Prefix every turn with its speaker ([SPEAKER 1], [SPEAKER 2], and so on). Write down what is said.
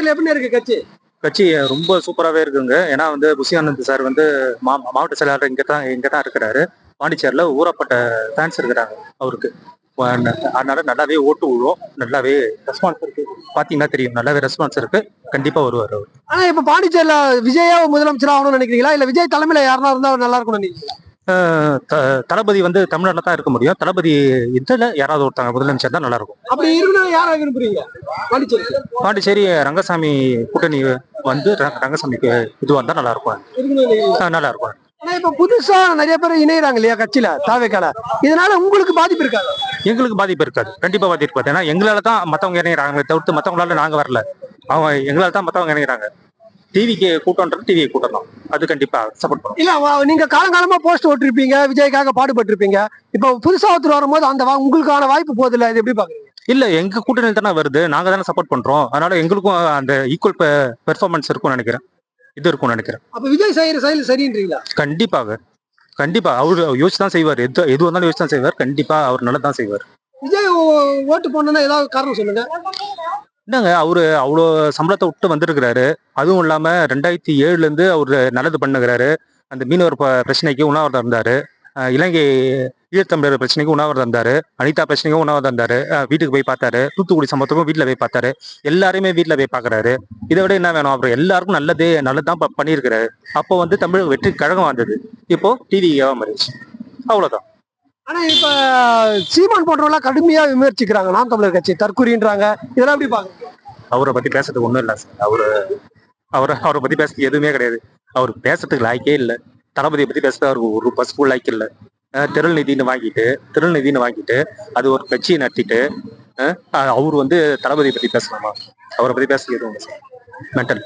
[SPEAKER 1] பாண்டிச்சேரியில எப்படி இருக்கு கட்சி?
[SPEAKER 2] கட்சி ரொம்ப சூப்பராகவே இருக்குங்க. ஏன்னா வந்து புஷியானந்த் சார் வந்து மா மாவட்ட செயலாளர் இங்கே தான் இங்கே தான் இருக்கிறாரு. பாண்டிச்சேரியில் ஊறப்பட்ட ஃபேன்ஸ் இருக்கிறாங்க அவருக்கு. அதனால நல்லாவே ஓட்டு விழுவோம். நல்லாவே ரெஸ்பான்ஸ் இருக்கு. பார்த்தீங்கன்னா தெரியும். நல்லாவே ரெஸ்பான்ஸ் இருக்கு. கண்டிப்பாக வருவார் அவர்.
[SPEAKER 1] ஆனா இப்ப பாண்டிச்சேரியில விஜயா முதலமைச்சர் ஆகணும்னு நினைக்கிறீங்களா? இல்ல விஜய் தலைமையில யாருனா இருந்தா நல்லா இருக்கும்னு நினைக்கிறீங்களா?
[SPEAKER 2] தளபதி வந்து தமிழ்நாட்டில் தான் இருக்க முடியும். தளபதி இதில் யாராவது ஒருத்தங்க முதலமைச்சர் தான் நல்லா இருக்கும்
[SPEAKER 1] அப்படி யாரை விரும்புறீங்க? பாண்டிச்சேரி
[SPEAKER 2] பாண்டிச்சேரி ரங்கசாமி கூட்டணி வந்து ரங்கசாமிக்கு இது வந்தால் நல்லா இருக்கும் நல்லா இருக்கும்
[SPEAKER 1] ஆனா இப்ப புதுசா நிறைய பேர் இணையறாங்க இல்லையா கட்சியில தாவேக்கால? இதனால உங்களுக்கு பாதிப்பு இருக்காது?
[SPEAKER 2] எங்களுக்கு பாதிப்பு இருக்காது. கண்டிப்பா பாதிப்பு ஏன்னா எங்களால தான் மத்தவங்க இணைகிறாங்க தவிர்த்து மத்தவங்களால நாங்க வரல. அவங்க எங்களால தான் மத்தவங்க இணைகிறாங்க டிவிக்கு கூட்டம்ன்றது டிவி கூட்டம் தான் அது கண்டிப்பா சப்போர்ட் பண்ணும்.
[SPEAKER 1] இல்ல வா- நீங்க காலங்காலமா போஸ்ட் ஓட்டிருப்பீங்க விஜய்க்காக பாடுபட்டு இருப்பீங்க இப்ப புதுசா ஒருத்தர் வரும்போது அந்த வா- உங்களுக்கான வாய்ப்பு போகுது இல்ல இது எப்படி பாக்குறீங்க?
[SPEAKER 2] இல்ல எங்க கூட்டணி தானே வருது. நாங்க தானே சப்போர்ட் பண்றோம். அதனால எங்களுக்கும் அந்த ஈக்குவல் பெர்ஃபார்மன்ஸ் இருக்கும்னு நினைக்கிறேன். இது இருக்கும்னு நினைக்கிறேன்.
[SPEAKER 1] அப்ப விஜய் செய்யற செயல் சரின்றீங்களா?
[SPEAKER 2] கண்டிப்பாக. கண்டிப்பா. அவரு யோசிச்சு தான் செய்வார். எது எது வந்தாலும் யோசிச்சு தான் செய்வார். கண்டிப்பா அவர் நல்லது தான் செய்வார்.
[SPEAKER 1] விஜய் ஓ- ஓட்டு போடணும்னா ஏதாவது காரணம் சொல்லுங்க.
[SPEAKER 2] என்னங்க அவரு அவ்வளோ சம்பளத்தை விட்டு வந்திருக்கிறாரு. அதுவும் இல்லாம ரெண்டாயிரத்தி ஏழுல இருந்து அவரு நல்லது பண்ணுகிறாரு. அந்த மீனவர் ப- பிரச்சனைக்கு உண்ணாவிரதம் இருந்தாரு இலங்கை ஈழத்தமிழர் பிரச்சனைக்கு உண்ணாவிரதம் இருந்தாரு அனிதா பிரச்சனைக்கும் உண்ணாவிரதம் இருந்தாரு வீட்டுக்கு போய் பார்த்தாரு. தூத்துக்குடி சம்பவத்துக்கும் வீட்டில் போய் பார்த்தாரு. எல்லாருமே வீட்டில் போய் பார்க்கறாரு. இதை விட என்ன வேணும்? அப்புறம் எல்லாருக்கும் நல்லதே நல்லதுதான் பண்ணியிருக்கிறாரு. அப்போ வந்து தமிழக வெற்றி கழகம் வந்தது. இப்போ டிவி மாறிடுச்சு அவ்வளோதான்
[SPEAKER 1] ஆனா இப்ப சீமான் போன்றவெல்லாம் கடுமையா விமர்சிக்கிறாங்க. நாம் தமிழர் கட்சி தற்கூறின்றாங்க. இதெல்லாம் எப்படி பாக்குறீங்க
[SPEAKER 2] அவரை பத்தி பேசுறதுக்கு ஒண்ணும் இல்லை சார். அவரு அவரை அவரை பத்தி பேசுறது எதுவுமே கிடையாது. அவர் பேசுறதுக்கு லாய்க்கே இல்லை. தளபதியை பத்தி பேசுறது அவருக்கு ஒரு பசுப்பு லாய்க்கு இல்லை. திருநிதின்னு வாங்கிட்டு திருநிதின்னு வாங்கிட்டு அது ஒரு கட்சியை நடத்திட்டு அவர் வந்து தளபதியை பத்தி பேசலாமா? அவரை பத்தி பேசுறது எதுவும் இல்லை சார். மென்டல்